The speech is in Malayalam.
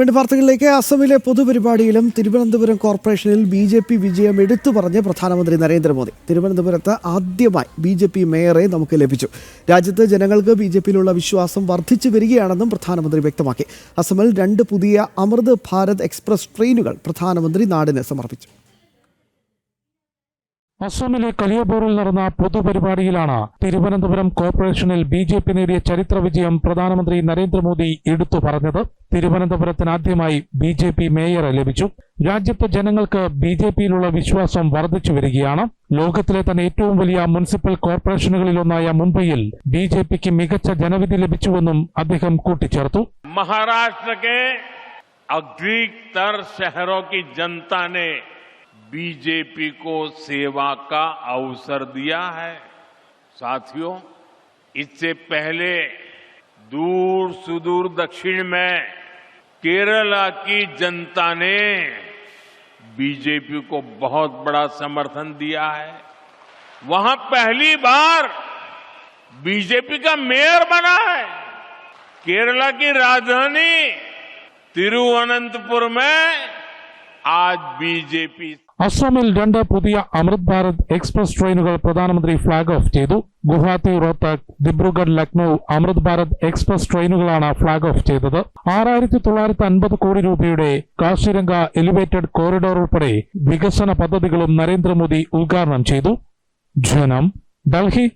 വേണ്ട വാർത്തകളിലേക്ക് അസമിലെ പൊതുപരിപാടിയിലും തിരുവനന്തപുരം കോർപ്പറേഷനിൽ ബി ജെ പി വിജയം എടുത്തു പറഞ്ഞ് പ്രധാനമന്ത്രി നരേന്ദ്രമോദി തിരുവനന്തപുരത്ത് ആദ്യമായി ബി ജെ പി മേയറെ നമുക്ക് ലഭിച്ചു രാജ്യത്ത് ജനങ്ങൾക്ക് ബി ജെ പിയിലുള്ള വിശ്വാസം വർദ്ധിച്ചു വരികയാണെന്നും പ്രധാനമന്ത്രി വ്യക്തമാക്കി അസമിൽ രണ്ട് പുതിയ അമൃത് ഭാരത് എക്സ്പ്രസ് ട്രെയിനുകൾ പ്രധാനമന്ത്രി നാടിന് സമർപ്പിച്ചു അസമിലെ കലിയബോറിൽ നടന്ന പൊതുപരിപാടിയിലാണ് തിരുവനന്തപുരം കോർപ്പറേഷനിൽ ബി ജെ പി നേടിയ ചരിത്ര വിജയം പ്രധാനമന്ത്രി നരേന്ദ്രമോദി എടുത്തു പറഞ്ഞത് तिरुवनंतपुरम तथा आदियमाई बीजेपी मेयरെ ലഭിച്ചു രാജ്യത്തെ ജനങ്ങൾക്ക് बीजेपीലുള്ള വിശ്വാസം വർദ്ധിച്ചു വരികയാണ് ലോകത്തിലെ തന്നെ ഏറ്റവും വലിയ മുനിസിപ്പൽ കോർപ്പറേഷനുകളിൽ ഒന്നായ മുംബൈയിൽ बीजेपीക്ക് മികച്ച ജനവിധി ലഭിച്ചുവെന്നും അദ്ദേഹം കൂട്ടിച്ചേർത്തു മഹാരാഷ്ട്രകെ അദ്വിക്തർ നഗരों की जनता ने बीजेपी को सेवा का अवसर दिया है साथियों इससे पहले दूर सुदूर दक्षिण में केरला की जनता ने बीजेपी को बहुत बड़ा समर्थन दिया है वहां पहली बार बीजेपी का मेयर बना है केरला की राजधानी तिरुवनंतपुरम में आज बीजेपी असमिल അസമിൽ രണ്ട് പുതിയ അമൃത് ഭാരത് എക്സ്പ്രസ് ട്രെയിനുകൾ പ്രധാനമന്ത്രി ഫ്ളാഗ് ഗുവാഹത്തി റോത്തക് ദിബ്രുഗഡ് ലക്നൗ അമൃത് ഭാരത് എക്സ്പ്രസ് ട്രെയിനുകളാണ് ഫ്ളാഗ് ഓഫ് ചെയ്തത് ആറായിരത്തി തൊള്ളായിരത്തി അൻപത് കോടി രൂപയുടെ കാശിരംഗ എലിവേറ്റഡ് കോറിഡോർ ഉൾപ്പെടെ വികസന പദ്ധതികളും നരേന്ദ്രമോദി ഉദ്ഘാടനം ചെയ്തു ജനം ഡൽഹി